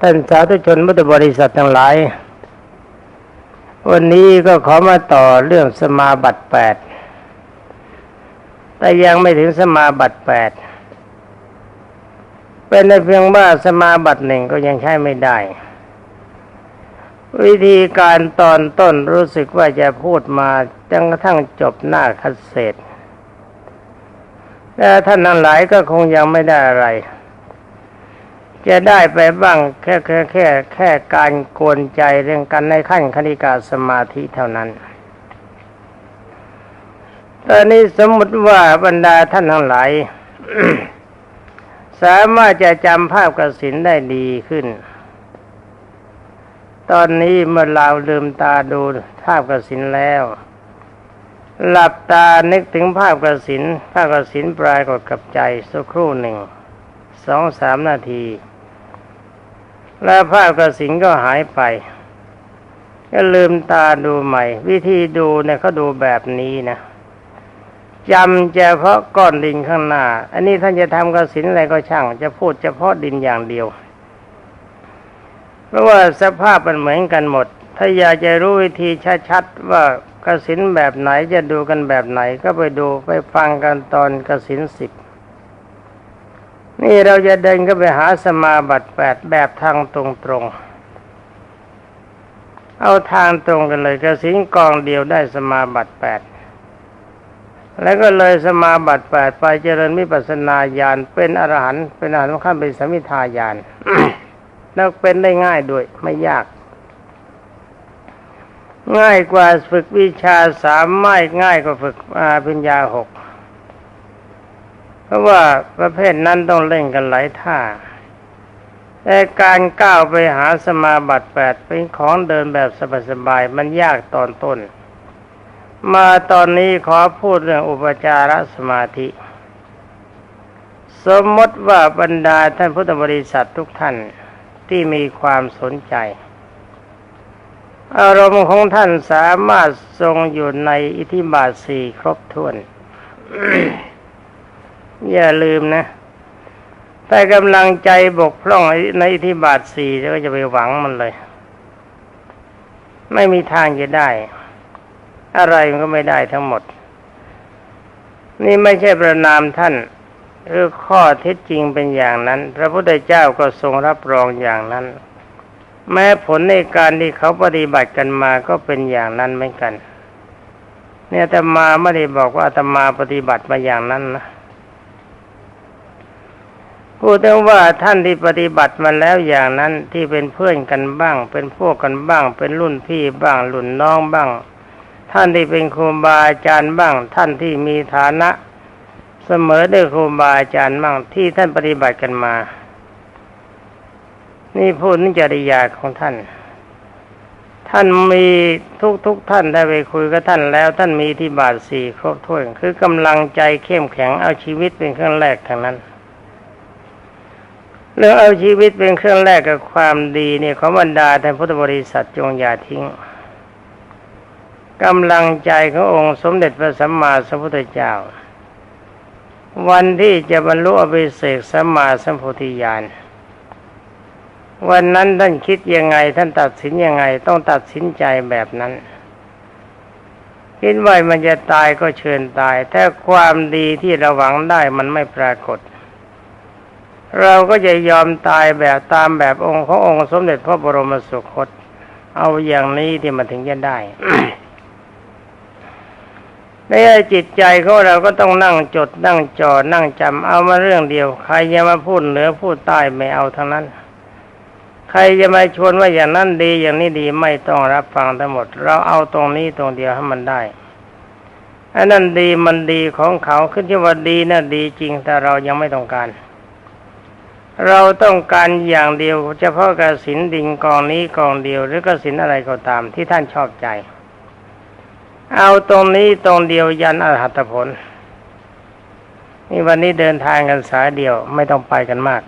ท่านสาธุชนพุทธบริษัททั้งหลาย วันนี้ก็ขอมาต่อเรื่องสมาบัติแปดแต่ยังไม่ถึงสมาบัติแปดเป็นเพียงว่าสมาบัติหนึ่งก็ยังใช้ไม่ได้ วิธีการตอนต้นรู้สึกว่าจะพูดมาจนกระทั่งจบหน้าคัดเศษแต่ท่านทั้งหลายก็คงยังไม่ได้อะไร จะได้ไปบ้างแค่แค่แค่แค่การกวนใจเรื่องกันในขั้นคณิกาสมาธิเท่านั้น ตอนนี้สมมติว่าบรรดาท่านทั้งหลายสามารถจะจำภาพกสินได้ดีขึ้น ตอนนี้เมื่อเราลืมตาดูภาพกสินแล้ว หลับตานึกถึงภาพกสินภาพกสินปลายกดกับใจสักครู่หนึ่งสองสามนาที แล้วภาพกสินก็หายไปก็ลืมตาดูใหม่ วิธีดูเนี่ยเขาดูแบบนี้นะจำเฉพาะก้อนดินข้างหน้า อันนี้ท่านจะทำกสินอะไรก็ช่าง จะพูดเฉพาะดินอย่างเดียว เพราะว่าสภาพมันเหมือนกันหมด ถ้าอยากจะรู้วิธีชัดๆว่ากสินแบบไหนจะดูกันแบบไหนก็ไปดูไปฟังกันตอนกสินสิบ นี่เราจะเดินก็ไปหาสมาบัติแปดแบบทางตรงๆ เอาทางตรงกันเลยกระสินกองเดียวได้สมาบัติแปดแล้วก็เลยสมาบัติแปดไปเจริญมิปัสนาญาณเป็นอรหันต์เป็นอรหันต์ขั้นเป็นสมิทาญาณแล้วเป็นได้ง่ายด้วยไม่ยาก ง่ายกว่าฝึกวิชาสามไม่ง่ายกว่าฝึกอาปัญญาหก เพราะว่าประเภทนั้นต้องเล่นกันหลายท่าแต่การก้าวไปหาสมาบัติแปดเป็นของเดินแบบสบายๆมันยากตอนต้น มาตอนนี้ขอพูดเรื่องอุปจารสมาธิ สมมติว่าบรรดาท่านพุทธบริษัททุกท่านที่มีความสนใจ อารมณ์ของท่านสามารถทรงอยู่ในอิทธิบาทสี่ครบถ้วน อย่าลืมนะ ถ้ากำลังใจบกพร่องในอิทธิบาทสี่ก็จะไปหวังมันเลย ไม่มีทางจะได้ อะไรมันก็ไม่ได้ทั้งหมด นี่ไม่ใช่ประนามท่านคือข้อเท็จจริงเป็นอย่างนั้น พระพุทธเจ้าก็ทรงรับรองอย่างนั้น แม้ผลในการที่เขาปฏิบัติกันมาก็เป็นอย่างนั้นเหมือนกัน เนี่ยแต่มาไม่ได้บอกว่าอาตมาปฏิบัติมาอย่างนั้นนะ พูดถึงว่าท่านที่ปฏิบัติมาแล้วอย่างนั้นที่เป็นเพื่อนกันบ้าง เป็นพวกกันบ้าง เป็นรุ่นพี่บ้างรุ่นน้องบ้าง ท่านที่เป็นครูบาอาจารย์บ้าง ท่านที่มีฐานะเสมอด้วยครูบาอาจารย์บ้างที่ท่านปฏิบัติกันมา นี่พูดนิจริยาของท่าน ท่านมีทุกทุกท่านได้ไปคุยกับท่านแล้ว ท่านมีที่บาทสี่ครบถ้วนคือกำลังใจเข้มแข็งเอาชีวิตเป็นเครื่องแรกทางนั้น เรื่องเอาชีวิตเป็นเครื่องแรกกับความดีเนี่ยของบรรดาท่านพุทธบริษัทจงอย่าทิ้งกำลังใจขององค์สมเด็จพระสัมมาสัมพุทธเจ้า วันที่จะบรรลุอภิเศกสัมมาสัมโพธิญาณวันนั้นท่านคิดยังไงท่านตัดสินยังไงต้องตัดสินใจแบบนั้นคิดว่ามันจะตายก็เชิญตายแต่ความดีที่เราหวังได้มันไม่ปรากฏ เราก็จะยอมตายแบบตามแบบองค์ขององค์สมเด็จพระบรมสุคต เอาอย่างนี้ที่มันถึงจะได้ในจิตใจของเราก็ต้องนั่งจดนั่งจอนั่งจำเอามาเรื่องเดียว ใครจะมาพูดเหนือพูดใต้ไม่เอาทั้งนั้น ใครจะมาชวนว่าอย่างนั้นดีอย่างนี้ดีไม่ต้องรับฟังทั้งหมด เราเอาตรงนี้ตรงเดียวให้มันได้อันนั้นดีมันดีของเขาขึ้นที่ว่าดีนะ่ะดีจริงแต่เรายังไม่ต้องการ เราต้องการอย่างเดียวเฉพาะกสินดิงกองนี้กองเดียว หรือกสินอะไรก็ตามที่ท่านชอบใจ เอาตรงนี้ตรงเดียวยันอรหัตผล นี่วันนี้เดินทางกันสายเดียวไม่ต้องไปกันมาก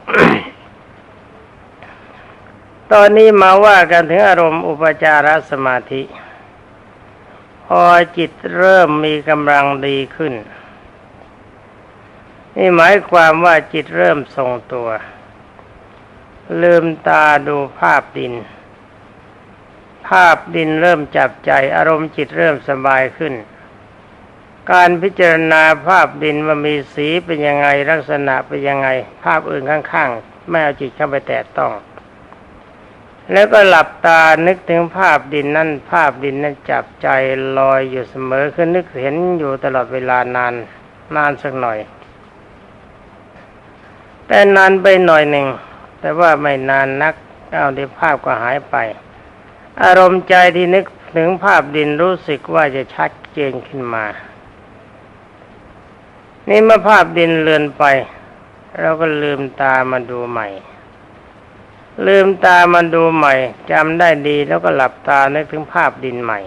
ตอนนี้มาว่ากันถึงอารมณ์อุปจารสมาธิ พอจิตเริ่มมีกำลังดีขึ้นนี่หมายความว่าจิตเริ่มทรงตัว ลืมตาดูภาพดิน ภาพดินเริ่มจับใจอารมณ์จิตเริ่มสบายขึ้น การพิจารณาภาพดินว่ามีสีเป็นยังไงลักษณะเป็นยังไง ภาพอื่นข้างๆ ไม่เอาจิตเข้าไปแตะต้อง แล้วก็หลับตานึกถึงภาพดินนั่นภาพดินนั้นจับใจลอยอยู่เสมอคือนึกเห็นอยู่ตลอดเวลานานนานสักหน่อย แต่นานไปหน่อยหนึ่ง แต่ว่าไม่นานนักเอาดีภาพก็หายไป อารมณ์ใจที่นึกถึงภาพดินรู้สึกว่าจะชัดเจนขึ้นมา นี่เมื่อภาพดินเลือนไป เราก็ลืมตามาดูใหม่ ลืมตามาดูใหม่จำได้ดีแล้วก็หลับตานึกถึงภาพดินใหม่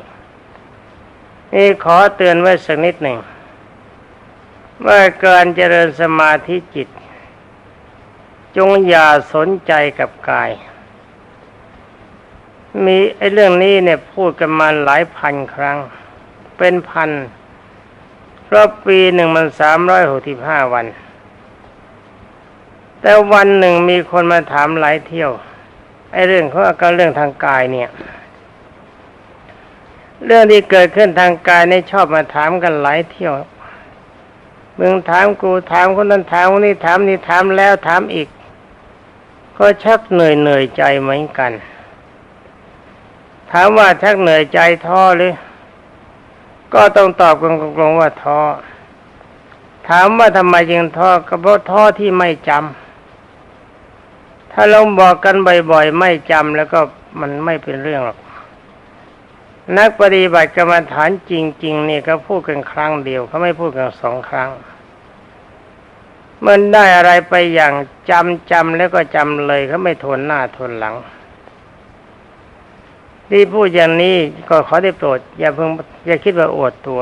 นี่ขอเตือนไว้สักนิดหนึ่งว่าการเจริญสมาธิจิต จงอย่าสนใจกับกาย มีไอ้เรื่องนี้เนี่ยพูดกันมาหลายพันครั้ง เป็นพันเพราะปีหนึ่งมันสามร้อยหกสิบห้าวัน แต่วันหนึ่งมีคนมาถามหลายเที่ยวไอ้เรื่องขาการเรื่องทางกายเนี่ย เรื่องที่เกิดขึ้นทางกายในชอบมาถามกันหลายเที่ยวมึงถามกูถามคนนั้นถามคนนี้ถามนี่ถามแล้วถามอีก ก็ชักเหนื่อยเหนื่อยใจเหมือนกัน ถามว่าชักเหนื่อยใจท้อหรือ ก็ต้องตอบกันตรงๆว่าท้อ ถามว่าทำไมจึงท้อก็เพราะท้อที่ไม่จำ ถ้าลองบอกกันบ่อยๆ ไม่จำแล้วก็มันไม่เป็นเรื่องหรอก นักปฏิบัติกรรมฐานจริงๆนี่เขาพูดกันครั้งเดียวเขาไม่พูดกันสองครั้ง มันได้อะไรไปอย่างจำจำแล้วก็จำเลยเขาไม่ทนหน้าทนหลัง ที่พูดอย่างนี้ก็ขอได้โปรด อย่าเพิ่งอย่าคิดว่าอวดตัว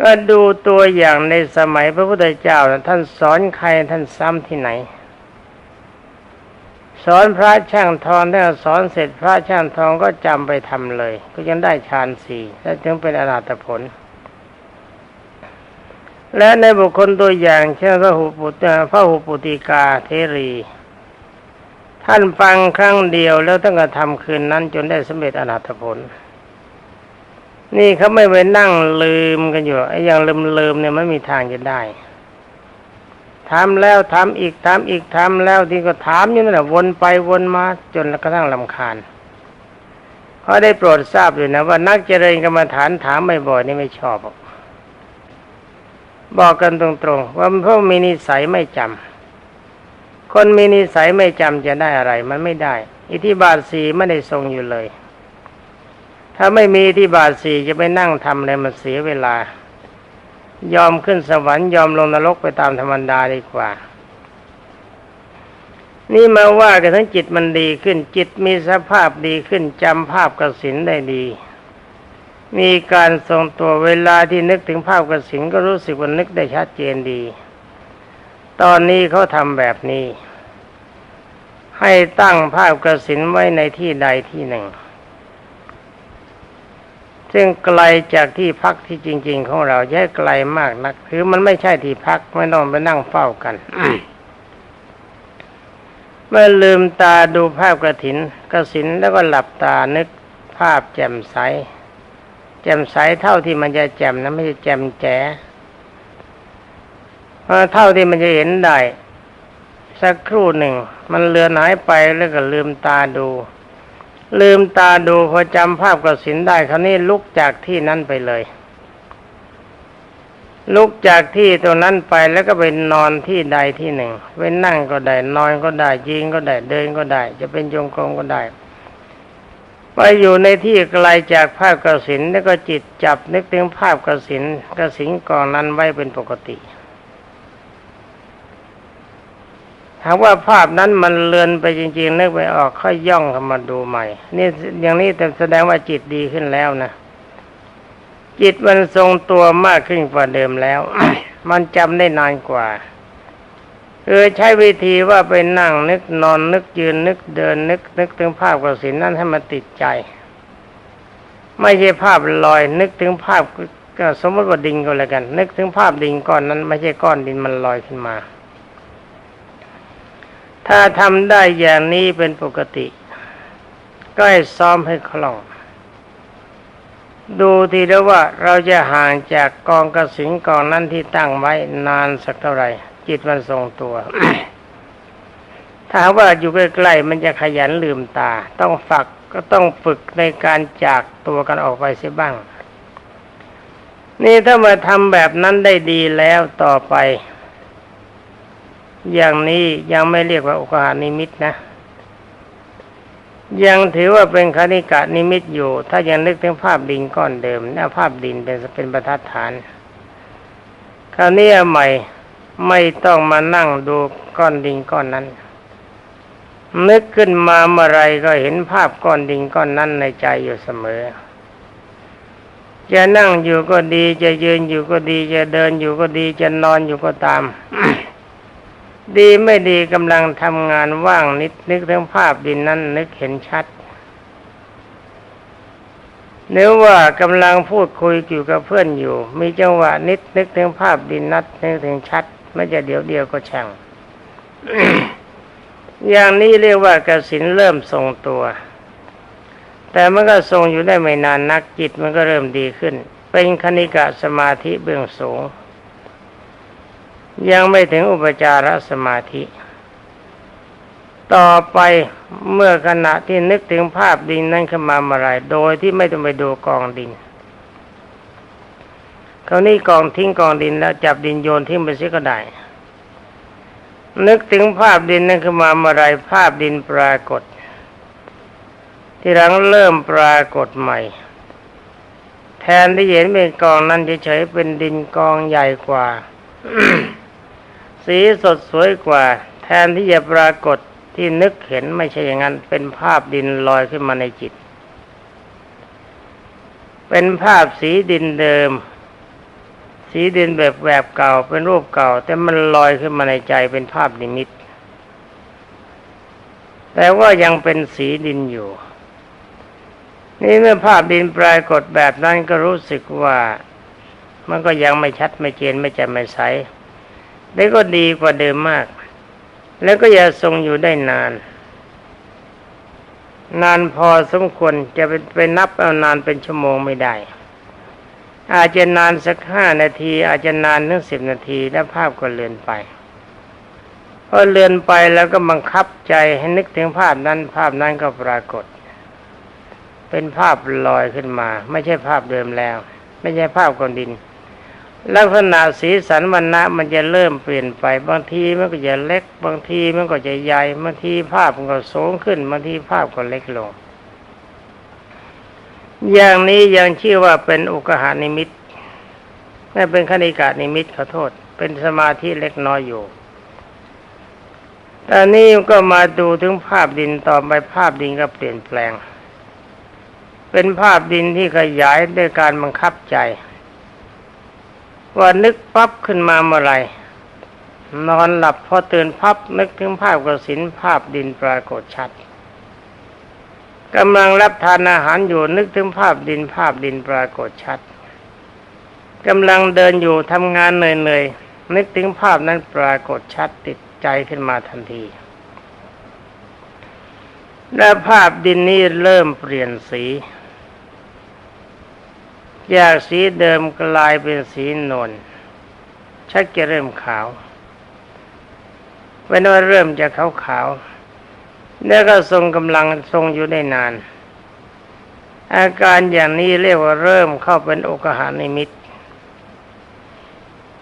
ก็ดูตัวอย่างในสมัยพระพุทธเจ้านะท่านสอนใครท่านซ้ำที่ไหน สอนพระช่างทองถ้าสอนเสร็จพระช่างทองก็จำไปทำเลย ก็ยังได้ฌานสี่และถึงเป็นอรหัตผล และในบุคคลตัวอย่างเช่นพระหุปุตพระหุปุติกาเทรี ท่านฟังครั้งเดียวแล้วตั้งแต่ทำคืนนั้นจนได้สำเร็จอรหัตผล นี่เขาไม่ไปนั่งลืมกันอยู่ไอ้อย่างลืมลืมๆเนี่ยไม่มีทางจะได้ถามแล้วถามอีกถามอีกถามแล้วที่ก็ถามอยู่นั่นแหละวนไปวนมาจนกระทั่งลำคาญเพราได้โปรดทราบอยู่นะว่านักเจริญกรรมฐานถามบ่อยๆนี่ไม่ชอบอก บอกกันตรงๆว่าพราะมีนิสัยไม่จำคนมีนิสัยไม่จำจะได้อะไร มันไม่ได้ อิทธิบาทสีไม่ได้ทรงอยู่เลย ถ้าไม่มีอิทธิบาทสีจะไปนั่งทำอะไรมันเสียเวลา ยอมขึ้นสวรรค์ยอมลงนรกไปตามธรรมดาดีกว่า นี่มาว่ากันทั้งจิตมันดีขึ้นจิตมีสภาพดีขึ้นจำภาพกสินได้ดี มีการทรงตัวเวลาที่นึกถึงภาพกระสินก็รู้สึกว่านึกได้ชัดเจนดี ตอนนี้เขาทำแบบนี้ ให้ตั้งภาพกระสินไว้ในที่ใดที่หนึ่ง ซึ่งไกลจากที่พักที่จริง ๆ ของเราแย่ไกลมากนักคือมันไม่ใช่ที่พักไม่ต้องไปนั่งเฝ้ากันเมื่อลืมตาดูภาพกระถินกระสินแล้วก็หลับตานึกภาพแจ่มใส แจ่มใสเท่าที่มันจะแจ่มนะไม่ใช่แจ่มแจ๋เพราะเท่าที่มันจะเห็นได้ สักครู่หนึ่ง มันเลือนหายไปแล้วก็ลืมตาดู ลืมตาดูพอจำภาพกระสินได้คราวนี้ลุกจากที่นั้นไปเลย ลุกจากที่ตรงนั้นไปแล้วก็ไปนอนที่ใดที่หนึ่งไปนั่งก็ได้นอนก็ได้ยิงก็ได้เดินก็ได้ จะเป็นจงกรมก็ได้ ไปอยู่ในที่ไกลจากภาพกระสินแล้วก็จิตจับนึกถึงภาพกระสินกระสินก่องนั้นไว้เป็นปกติหากว่าภาพนั้นมันเลือนไปจริง ๆ นึกไปออกค่อยย่องเข้ามาดูใหม่ นี่อย่างนี้แต่แสดงว่าจิตดีขึ้นแล้วนะจิตมันทรงตัวมากขึ้นกว่าเดิมแล้ว มันจำได้นานกว่า คือใช้วิธีว่าไปนั่งนึกนอนนึกยืนนึกเดินนึก นึกถึงภาพกสินนั้นให้มันติดใจ ไม่ใช่ภาพลอย นึกถึงภาพก็สมมติว่าดินก็แล้วกัน นึกถึงภาพดินก้อนนั้น ไม่ใช่ก้อนดินมันลอยขึ้นมา ถ้าทำได้อย่างนี้เป็นปกติ ก็ให้ซ้อมให้คล่อง ดูทีแล้วว่าเราจะห่างจากกองกระสินกองนั้นที่ตั้งไว้นานสักเท่าไหร่ จิตมันทรงตัว ถ้าว่าอยู่ใกล้ๆมันจะขยันลืมตา ต้องฝักก็ต้องฝึกในการจากตัวกันออกไปเสียบ้าง นี่ถ้ามาทำแบบนั้นได้ดีแล้วต่อไป อย่างนี้ยังไม่เรียกว่าอุกหานิมิตนะ ยังถือว่าเป็นคณิกะนิมิตอยู่ ถ้ายังนึกถึงภาพดินก้อนเดิมนะภาพดินเป็นเป็นประทัดฐานคราวนี้ใหม่ ไม่ต้องมานั่งดูก้อนดินก้อนนั้น นึกขึ้นมาเมื่อไรก็เห็นภาพก้อนดินก้อนนั้นในใจอยู่เสมอ จะนั่งอยู่ก็ดีจะยืนอยู่ก็ดี จะเดินอยู่ก็ดีจะนอนอยู่ก็ตาม ดีไม่ดีกำลังทำงานว่างนิดนึกถึงภาพดินนั้น นึกเห็นชัดเนื้อว่ากำลังพูดคุยอยู่กับเพื่อนอยู่ มีจังหวะนิดนึกถึงภาพดินนัดนึกถึงชัด ไม่จะเดี๋ยวเดียวก็ช่าง อย่างนี้เรียกว่ากสินเริ่มทรงตัว แต่มันก็ทรงอยู่ได้ไม่นานนักจิตมันก็เริ่มดีขึ้น เป็นคณิกะสมาธิเบื้องสูง ยังไม่ถึงอุปจารสมาธิ ต่อไปเมื่อขณะที่นึกถึงภาพดินนั้นขึ้นมาเมื่อไรโดยที่ไม่ต้องไปดูกองดิน คราวนี้กองทิ้งกองดินแล้วจับดินโยนทิ้งไปเสียก็ได้ นึกถึงภาพดินนั้นขึ้นมาเมื่อไรภาพดินปรากฏ ที่หลังเริ่มปรากฏใหม่ แทนที่เห็นเป็นกองนั้นเฉยๆเป็นดินกองใหญ่กว่า สีสดสวยกว่า แทนที่จะปรากฏที่นึกเห็นไม่ใช่อย่างนั้นเป็นภาพดินลอยขึ้นมาในจิต เป็นภาพสีดินเดิม สีดินแบบแบบเก่าเป็นรูปเก่า แต่มันลอยขึ้นมาในใจเป็นภาพนิมิต แต่ว่ายังเป็นสีดินอยู่ นี่เมื่อภาพดินปรากฏแบบนั้นก็รู้สึกว่ามันก็ยังไม่ชัดไม่เจนไม่แจ่มไม่ใสได้ก็ดีกว่าเดิมมาก แล้วก็อย่าทรงอยู่ได้นาน นานพอสมควรจะเป็นไปนับเอานานเป็นชั่วโมงไม่ได้ อาจจะนานสักห้านาที อาจจะนานถึงสิบนาทีแล้วภาพก็เลือนไปพอเลือนไปแล้วก็บังคับใจให้นึกถึงภาพนั้น ภาพนั้นก็ปรากฏ เป็นภาพลอยขึ้นมา ไม่ใช่ภาพเดิมแล้ว ไม่ใช่ภาพกอนดินลักษณะสีสันวันณะมันจะเริ่มเปลี่ยนไป บางทีมันก็จะเล็ก บางทีมันก็จะใหญ่บางทีภาพมันก็สูงขึ้นบางทีภาพก็เล็กลง อย่างนี้ยังชื่อว่าเป็นอุกหานิมิตไม่เป็นคณิกานิมิตขอโทษ เป็นสมาธิเล็กน้อยอยู่ตอนนี้ก็มาดูถึงภาพดินต่อไปภาพดินก็เปลี่ยนแปลง เป็นภาพดินที่ขยายด้วยการบังคับใจ ว่านึกปั๊บขึ้นมาเมื่อไรนอนหลับพอตื่นพับนึกถึงภาพกระสินภาพดินปรากฏชัด กำลังรับทานอาหารอยู่นึกถึงภาพดินภาพดินปรากฏชัดกำลังเดินอยู่ทำงานเหนื่อยๆนึกถึงภาพนั้นปรากฏชัดติดใจขึ้นมาทันที และภาพดินนี้เริ่มเปลี่ยนสีจากสีเดิมกลายเป็นสีนวลชักจะเริ่มขาวเป็นว่าเริ่มจะขาวขาว แล้วก็ทรงกำลังทรงอยู่ได้นาน อาการอย่างนี้เรียกว่าเริ่มเข้าเป็นโอกหานิมิต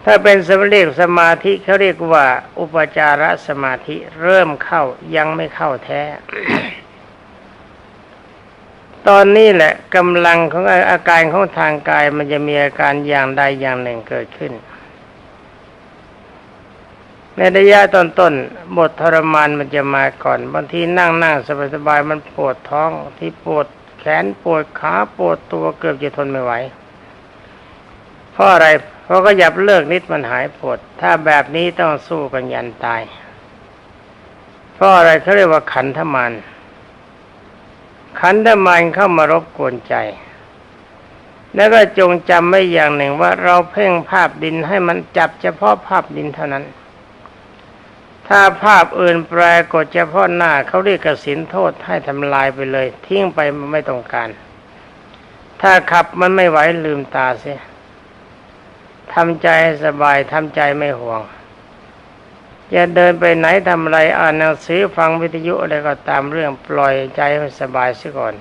ถ้าเป็นสมเรียกสมาธิเขาเรียกว่าอุปจารสมาธิเริ่มเข้ายังไม่เข้าแท้ ตอนนี้แหละกำลังของอาการของทางกายมันจะมีอาการอย่างใดอย่างหนึ่งเกิดขึ้น ในระยะต้นบททรมานมันจะมาก่อน บางทีนั่งนั่งสบายๆมันปวดท้องที่ปวดแขนปวดขาปวดตัวเกือบจะทนไม่ไหวเพราะอะไร เพราะก็หยับเลิกนิดมันหายปวด ถ้าแบบนี้ต้องสู้กันยันตาย เพราะอะไรเขาเรียกว่าขันธมานขันธมานเข้ามารบกวนใจ แล้วก็จงจำไว้อย่างหนึ่งว่าเราเพ่งภาพดินให้มันจับเฉพาะภาพดินเท่านั้น ถ้าภาพอื่นปรากฏเฉพาะหน้าเขาเรียกกสินโทษให้ทำลายไปเลย ทิ้งไปมันไม่ต้องการ ถ้าขับมันไม่ไหวลืมตาเสียทำใจให้สบายทำใจไม่ห่วงจะเดินไปไหนทำอะไรอ่านหนังสือฟังวิทยุอะไรก็ตามเรื่องปล่อยใจให้สบายซะก่อน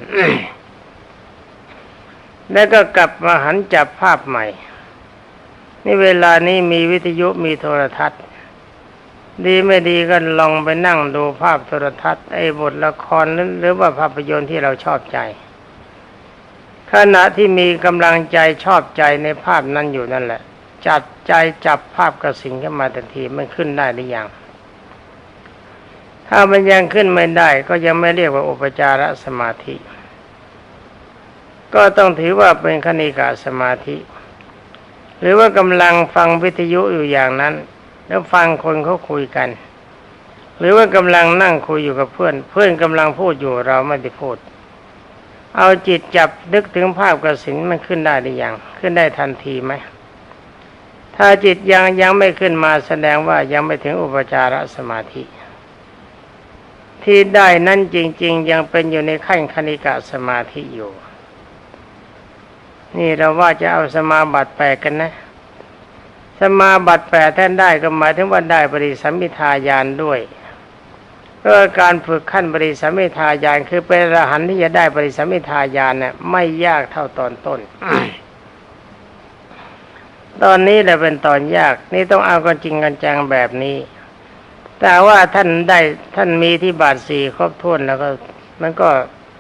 แล้วก็กลับมาหันจับภาพใหม่ นี่เวลานี้มีวิทยุมีโทรทัศน์ ดีไม่ดีก็ลองไปนั่งดูภาพโทรทัศน์ไอ้บทละครหรือว่าภาพยนตร์ที่เราชอบใจ ขณะที่มีกำลังใจชอบใจในภาพนั้นอยู่นั่นแหละ จัดใจจับภาพกระสินขึ้นมาทันทีมันขึ้นได้หรือยังถ้ามันยังขึ้นไม่ได้ก็ยังไม่เรียกว่าอุปจารสมาธิ ก็ต้องถือว่าเป็นคณิกาสมาธิ หรือว่ากำลังฟังวิทยุอยู่อย่างนั้น แล้วฟังคนเขาคุยกัน หรือว่ากำลังนั่งคุยอยู่กับเพื่อน เพื่อนกำลังพูดอยู่เราไม่ได้พูด เอาจิตจับนึกถึงภาพกระสินมันขึ้นได้หรือยังขึ้นได้ทันทีไหมถ้าจิตยังยังไม่ขึ้นมาแสดงว่ายังไม่ถึงอุปจารสมาธิ ที่ได้นั่นจริง ๆ ยังเป็นอยู่ในขั้นคณิกะสมาธิอยู่ นี่เราว่าจะเอาสมาบัติแปดกันนะ สมาบัติแปดท่านได้ก็หมายถึงว่าได้ปริสัมมิทายานด้วยเพราะการฝึกขั้นปริสัมมิทายานคือเป็นรหันที่จะได้ปริสัมมิทายานเนี่ยไม่ยากเท่าตอนต้น ตอนนี้แหละเป็นตอนยากนี่ต้องเอากันจริงกันจังแบบนี้ แต่ว่าท่านได้ท่านมีที่บาทสี่ครบถ้วนแล้วก็มันก็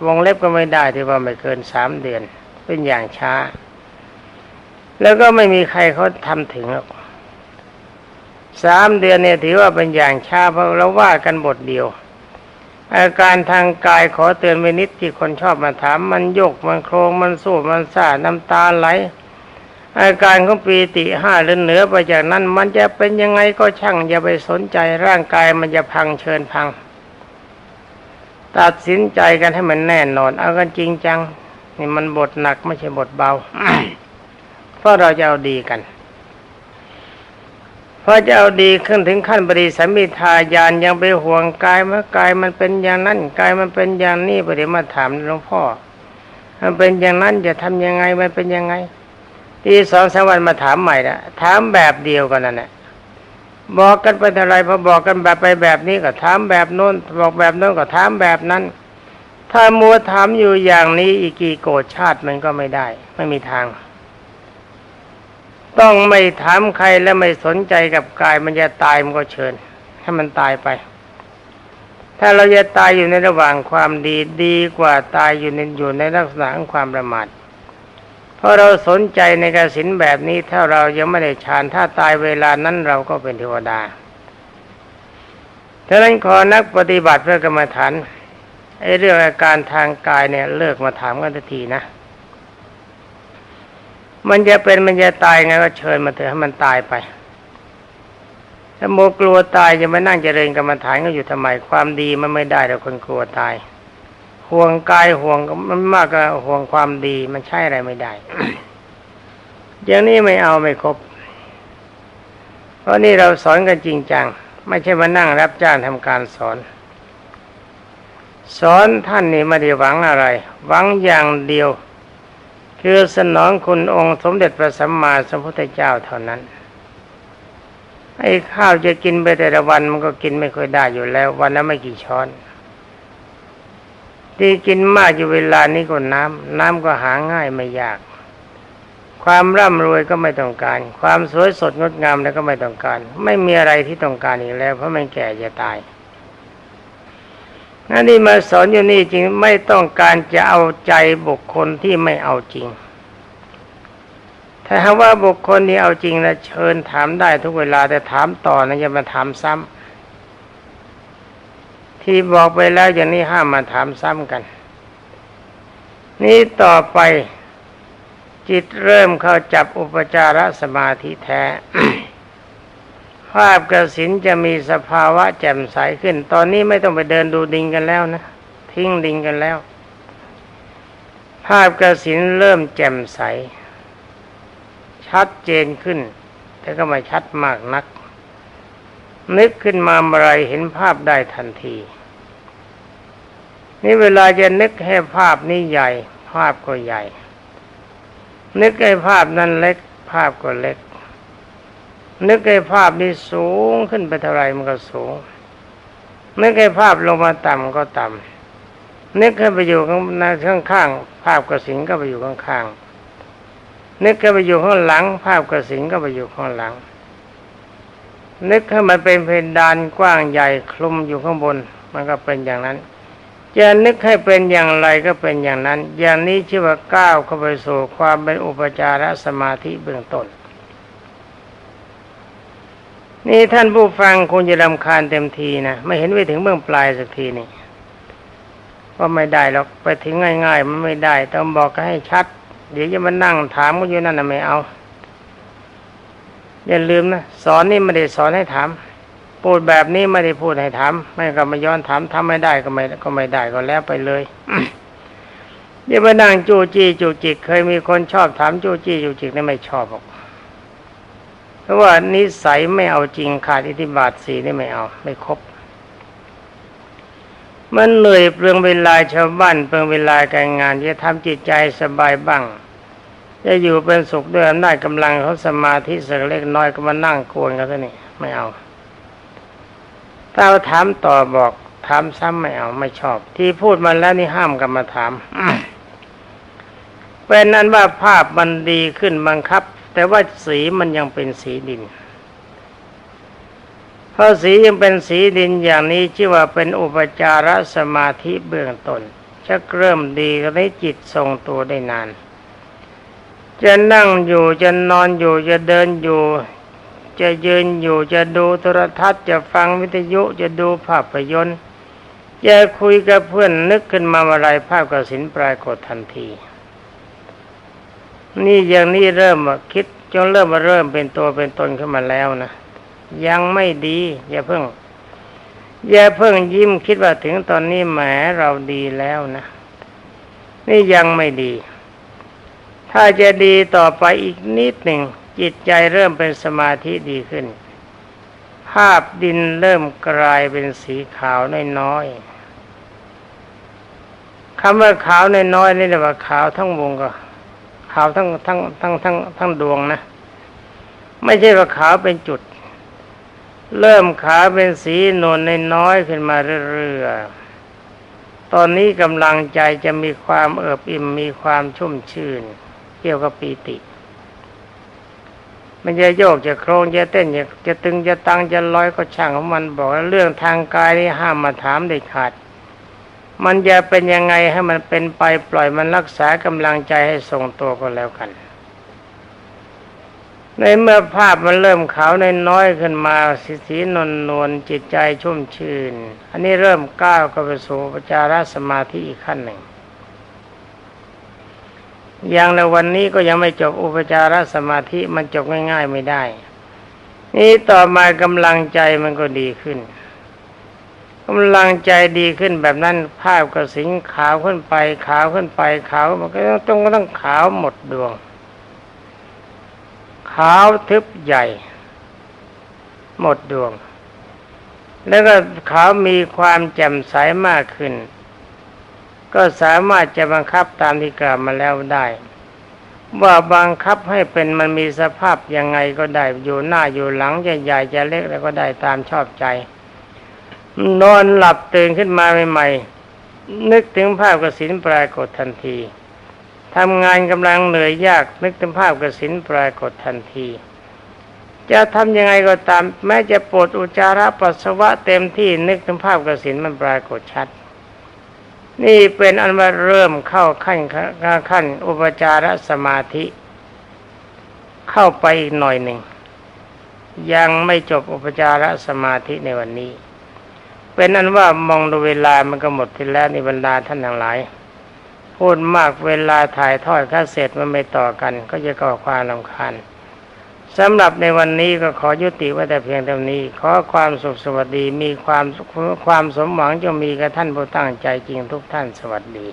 วงเล็บก็ไม่ได้ที่ว่าไม่เกินสามเดือน เป็นอย่างช้า แล้วก็ไม่มีใครเขาทำถึงหรอกสามเดือนเนี่ยถือว่าเป็นอย่างช้าเพราะเราว่ากันบทเดียว อาการทางกายขอเตือนไว้นิดที่คนชอบมาถามมันโยกมันโครงมันสู้มันซ่าน้ำตาไหล อาการของปีติห้าหรือเหนือไปจากนั้น มันจะเป็นยังไงก็ช่างอย่าไปสนใจร่างกายมันจะพังเชิญพัง ตัดสินใจกันให้มันแน่นอน เอากันจริงจัง นี่มันบทหนักไม่ใช่บทเบา เพราะเราจะเอาดีกันพอจะเอาดีขึ้นถึงขั้นบริสัมมิทายานยังไปห่วงกายเมื่อกายมันเป็นอย่างนั้นกายมันเป็นอย่างนี้ไปเดี๋ยวมาถามหลวงพ่อ มันเป็นอย่างนั้นจะทำยังไงมันเป็นยังไง ที่สองสามวันมาถามใหม่ละถามแบบเดียวกันนั่นแหละบอกกันไปเท่าไรพอบอกกันแบบไปแบบนี้ก็ถามแบบโน้นบอกแบบโน้นก็ถามแบบนั้น ถ้ามัวถามอยู่อย่างนี้อีกกี่โกรธชาติมันก็ไม่ได้ ไม่มีทาง ต้องไม่ถามใครและไม่สนใจกับกายมันจะตายมันก็เชิญ ให้มันตายไป ถ้าเราจะตายอยู่ในระหว่างความดีดีกว่าตายอยู่ในอยู่ในลักษณะของความประมาทเพราะเราสนใจในกสินแบบนี้ถ้าเรายังไม่ได้ฌานถ้าตายเวลานั้นเราก็เป็นเทวดาฉะนั้นขอนักปฏิบัติเพื่อกรรมฐานไอ้เรื่องอาการทางกายเนี่ยเลิกมาถามกันทีนะ มันจะเป็นมันจะตายไงก็เชิญมาเถอะให้มันตายไปถ้าโมกลัวตายจะมานั่งเจริญกรรมฐานก็อยู่ทำไมความดีมันไม่ได้แต่คนกลัวตาย ห่วงกายห่วงมันมากก็ห่วงความดีมันใช่อะไรไม่ได้อย่างนี้ไม่เอาไม่ครบ เพราะนี่เราสอนกันจริงจัง ไม่ใช่มานั่งรับจ้างทำการสอน สอนท่านนี่ไม่ได้หวังอะไร หวังอย่างเดียว คือสนองคุณองค์สมเด็จพระสัมมาสัมพุทธเจ้าเท่านั้นไอ้ข้าวจะกินไปแต่ละวันมันก็กินไม่ค่อยได้อยู่แล้ว วันละไม่กี่ช้อนที่กินมากอยู่เวลานี้ก็น้ำน้ำก็หาง่ายไม่ยาก ความร่ำรวยก็ไม่ต้องการ ความสวยสดงดงามแล้วก็ไม่ต้องการ ไม่มีอะไรที่ต้องการอีกแล้ว เพราะมันแก่จะตาย นั่นนี่มาสอนอยู่นี่จริงไม่ต้องการจะเอาใจบุคคลที่ไม่เอาจริง ถ้าหากว่าบุคคลนี้เอาจริงนะเชิญถามได้ทุกเวลาแต่ถามต่อนะอย่ามาถามซ้ำที่บอกไปแล้วอย่างนี้ห้ามมาถามซ้ำกัน นี่ต่อไปจิตเริ่มเข้าจับอุปจารสมาธิแท้ ภาพกระสินจะมีสภาวะแจ่มใสขึ้น ตอนนี้ไม่ต้องไปเดินดูดิงกันแล้วนะ ทิ้งดิงกันแล้ว ภาพกระสินเริ่มแจ่มใส ชัดเจนขึ้น แต่ก็ไม่ชัดมากนัก นึกขึ้นมาเมื่อไรเห็นภาพได้ทันที นี่เวลาจะนึกให้ภาพนี้ใหญ่ ภาพก็ใหญ่ นึกให้ภาพนั้นเล็ก ภาพก็เล็ก นึกให้ภาพนี้สูงขึ้นไปเท่าไรมันก็สูง นึกให้ภาพลงมาต่ำก็ต่ำนึกให้ไปอยู่ข้างข้างๆภาพกระสิงก็ไปอยู่ข้างข้างๆนึกให้ไปอยู่ข้างหลัง ภาพกระสิงก็ไปอยู่ข้างหลัง นึกให้มันเป็นเพดานกว้างใหญ่คลุมอยู่ข้างบน มันก็เป็นอย่างนั้นจะนึกให้เป็นอย่างไรก็เป็นอย่างนั้น อย่างนี้ชื่อว่าก้าวเข้าไปสู่ความเป็นอุปจารสมาธิเบื้องต้น นี่ท่านผู้ฟังคงจะรำคาญเต็มทีนะไม่เห็นไปถึงเบื้องปลายสักทีนี่ว่าไม่ได้หรอกไปถึงง่าย ๆ มันไม่ได้ ต้องบอกกันให้ชัด เดี๋ยวจะมานั่งถามกันอยู่นั่นนะไม่เอาอย่าลืมนะสอนนี่ไม่ได้สอนให้ถามพูดแบบนี้ไม่ได้พูดให้ถามไม่ก็มาย้อนถามทำไม่ได้ก็ไม่ก็ไม่ได้ก็แล้วไปเลยเดี๋ยวมานั่งจูจี้จูจิก เคยมีคนชอบถามจูจี้จูจิกนี่ไม่ชอบหรอก ราะว่านิสัยไม่เอาจริงขาดอิทธิบาทสีนี่ไม่เอาไม่ครบมันเหนื่อยเปลืองเวลาชาวบ้านเปลืองเวลาการงานจะทำจิตใจสบายบ้าง จะอยู่เป็นสุขด้วยอำนาจกำลังเขาสมาธิสักเล็กน้อยก็มานั่งกวนกันซะนี่ไม่เอาถ้าถามต่อบอกถามซ้ำไม่เอาไม่ชอบ ที่พูดมาแล้วนี่ห้ามกันมาถามเป็นนั้นว่าภาพมันดีขึ้นบังคับ แต่ว่าสีมันยังเป็นสีดินเพราะสียังเป็นสีดินอย่างนี้ชื่อว่าเป็นอุปจารสมาธิเบื้องต้นจะเริ่มดีก็ได้จิตทรงตัวได้นาน จะนั่งอยู่จะนอนอยู่จะเดินอยู่ จะยืนอยู่จะดูโทรทัศน์จะฟังวิทยุจะดูภาพยนตร์จะคุยกับเพื่อนนึกขึ้นมาอะไรภาพกสินปรากฏทันที นี่อย่างนี้เริ่มคิดจนเริ่มมาเริ่มเป็นตัวเป็นตนขึ้นมาแล้วนะยังไม่ดี อย่าเพิ่ง อย่าเพิ่งยิ้มคิดว่าถึงตอนนี้แหมเราดีแล้วนะนี่ยังไม่ดี ถ้าจะดีต่อไปอีกนิดหนึ่งจิตใจเริ่มเป็นสมาธิดีขึ้น ภาพดินเริ่มกลายเป็นสีขาวน้อยๆคำว่าขาวน้อยๆนี่เรียกว่าขาวทั้งวงก็ ขาวทั้งทั้งทั้งทั้งทั้งดวงนะ ไม่ใช่ว่าขาวเป็นจุด เริ่มขาวเป็นสีนวลนน้อยขึ้นมาเรื่อยๆตอนนี้กำลังใจจะมีความเอิบอิ่มมีความชุ่มชื่น เกี่ยวกับปีติมันจะโยกจะโครงจะเต้นจะจะตึงจะตังจะลอยก็ช่างของมันบอกว่าเรื่องทางกายนี่ห้ามมาถามเด็ดขาด มันจะเป็นยังไงให้มันเป็นไปปล่อยมันรักษากำลังใจให้ทรงตัวก็แล้วกัน ในเมื่อภาพมันเริ่มขาวในน้อยขึ้นมาสีสีนวลนวลจิตใจชุ่มชื่น อันนี้เริ่มก้าวเข้าไปสู่ปจารสมาธิอีกขั้นหนึ่งอย่างในวันนี้ก็ยังไม่จบอุปจารสมาธิมันจบง่าย ๆไม่ได้ นี่ต่อมากำลังใจมันก็ดีขึ้น กำลังใจดีขึ้นแบบนั้นภาพกระสิงขาวขึ้นไป ขาวขึ้นไป ขาวมันก็ต้องก็ต้องขาวหมดดวง ขาวทึบใหญ่ หมดดวง แล้วก็ขาวมีความแจ่มใสมากขึ้น ก็สามารถจะบังคับตามที่กล่าวมาแล้วได้ว่าบังคับให้เป็นมันมีสภาพยังไงก็ได้อยู่หน้าอยู่หลังใหญ่จะเล็กแล้วก็ได้ตามชอบใจ นอนหลับตื่นขึ้นมาใหม่ๆนึกถึงภาพกสินปรากฏทันทีทำงานกำลังเหนื่อยยากนึกถึงภาพกสินปรากฏทันที จะทำยังไงก็ตาม แม้จะปวดอุจจาระปัสสาวะเต็มที่นึกถึงภาพกสินมันปรากฏชัด นี่เป็นอันว่าเริ่มเข้าขั้นขั้นอุปจารสมาธิ เข้าไปอีกหน่อยหนึ่ง ยังไม่จบอุปจารสมาธิในวันนี้ เป็นนั้นว่ามองดูเวลามันก็หมดที่แล้วในบรรดาท่านทั้งหลาย พูดมากเวลาถ่ายทอดค่าเสร็จมันไม่ต่อกัน ก็จะก่อความลำคาญสำหรับในวันนี้ก็ขอยุติไว้แต่เพียงเท่านี้ ขอความสุขสวัสดีมีความความสมหวังจะมีกับท่านผู้ตั้งใจจริงทุกท่านสวัสดี